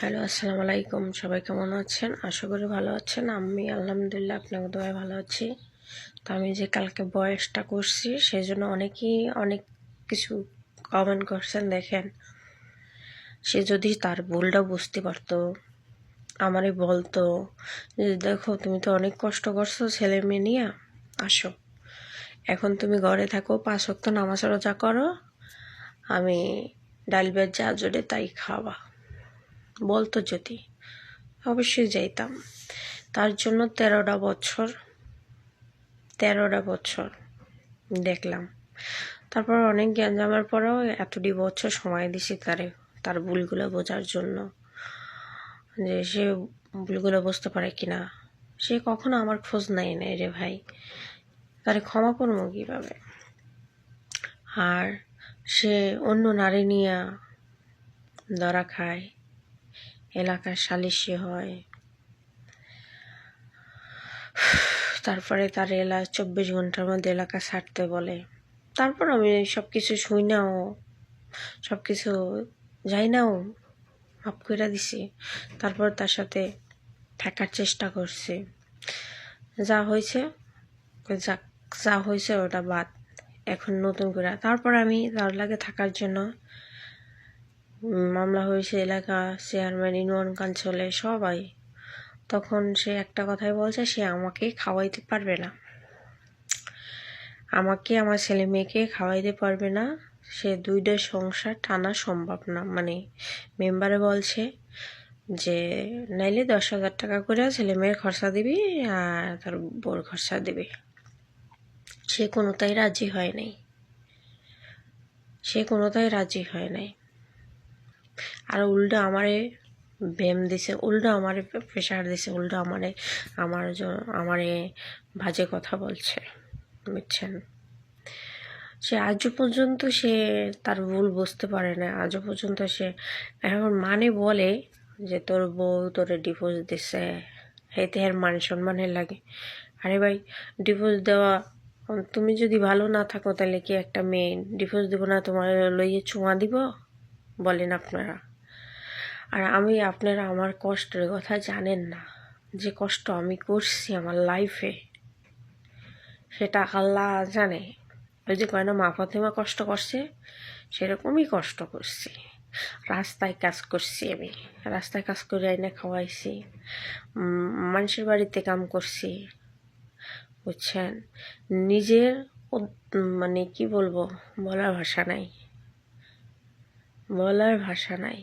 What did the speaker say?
Hello, আসসালামু আলাইকুম। সবাই কেমন আছেন? আশা করি ভালো আছেন। আমি আলহামদুলিল্লাহ আপনাকে দোয়ায় ভালো আছি। তো আমি যে কালকে বয়সটা করছি, সেই জন্য অনেকেই অনেক কিছু কমেন্ট করছেন, দেখেন। সে যদি তার ভুলটা বুঝতে পারতো, আমারই বলতো, যে দেখো, তুমি তো অনেক কষ্ট করছ ছেলে মেয়ে নিয়ে, আসো। এখন তুমি ঘরে থাকো, পাঁচ ওয়াক্ত নামাজ রোজা করো, আমি ডাল বেজ যা জোরে তাই খাওয়া। বলতো যদি। অবশ্যই যাইতাম। তার জন্য তেরোটা বছর তেরোটা বছর দেখলাম। তারপর অনেক জ্ঞান জামার পরেও এতটি বছর সময় দিছি তারে, তার ভুলগুলো বোঝার জন্য। যে সে ভুলগুলো বুঝতে পারে কিনা। সে কখনো আমার খোঁজ নেয় নেই রে ভাই। তারে ক্ষমা করব কীভাবে? আর সে অন্য নারী নিয়ে ধরা খায়। এলাকার সালিশি হয়। তারপরে তার এলা চব্বিশ ঘণ্টার মধ্যে এলাকা ছাড়তে বলে। তারপর আমি সব কিছু শুই নাও সব কিছু যাই নাও মাফ করে দিছি। তারপর তার সাথে থাকার চেষ্টা করছি। যা হয়েছে, যা যা হয়েছে ওটা বাদ। এখন নতুন করে তারপর আমি তার লাগে থাকার জন্য মামলা হয়েছে এলাকা চেয়ারম্যান ইউনিয়ন কাউন্সিলে সবাই। তখন সে একটা কথাই বলছে, সে আমাকে খাওয়াইতে পারবে না। আমাকে, আমার ছেলে মেয়েকে খাওয়াইতে পারবে না। সে দুইটা সংসার টানা সম্ভব না। মানে মেম্বারে বলছে যে, নাইলে দশ হাজার টাকা করে ছেলে মেয়ের খরচা দিবি আর তার বোর খরচা দিবি। সে কোনোটাই রাজি হয় নাই। সে কোনোটাই রাজি হয় নাই। আর উল্টো আমারে ব্যায়াম দিছে, উল্টো আমারে প্রেশার দিছে, উল্টো আমারে, আমার আমারে বাজে কথা বলছে, বুঝছেন? সে আজও পর্যন্ত সে তার ভুল বুঝতে পারে না, আজও পর্যন্ত সে এখন মানে বলে যে তোর বউ তোরে ডিভোর্স দিছে হেতে এর মান সম্মানের লাগে। আরে ভাই ডিভোর্স দেওয়া, তুমি যদি ভালো না থাকো তাহলে কি একটা মেয়ে ডিভোর্স দিব না, তোমার লইয়ে চুমা দিব? বলেন আপনারা। আর আমি, আপনারা আমার কষ্টের কথা জানেন না। যে কষ্ট আমি করছি আমার লাইফে সেটা আল্লাহ জানে। ওই যে কয় না, মা ফাতেমা কষ্ট করছে, সেরকমই কষ্ট করছি। রাস্তায় কাজ করছি আমি, রাস্তায় কাজ করে আইনে খাওয়াইছি মানুষের বাড়িতে কাম করছি, বুঝছেন? নিজের মানে কি বলব, বলার ভাষা নাই। বলার ভাষা নাই।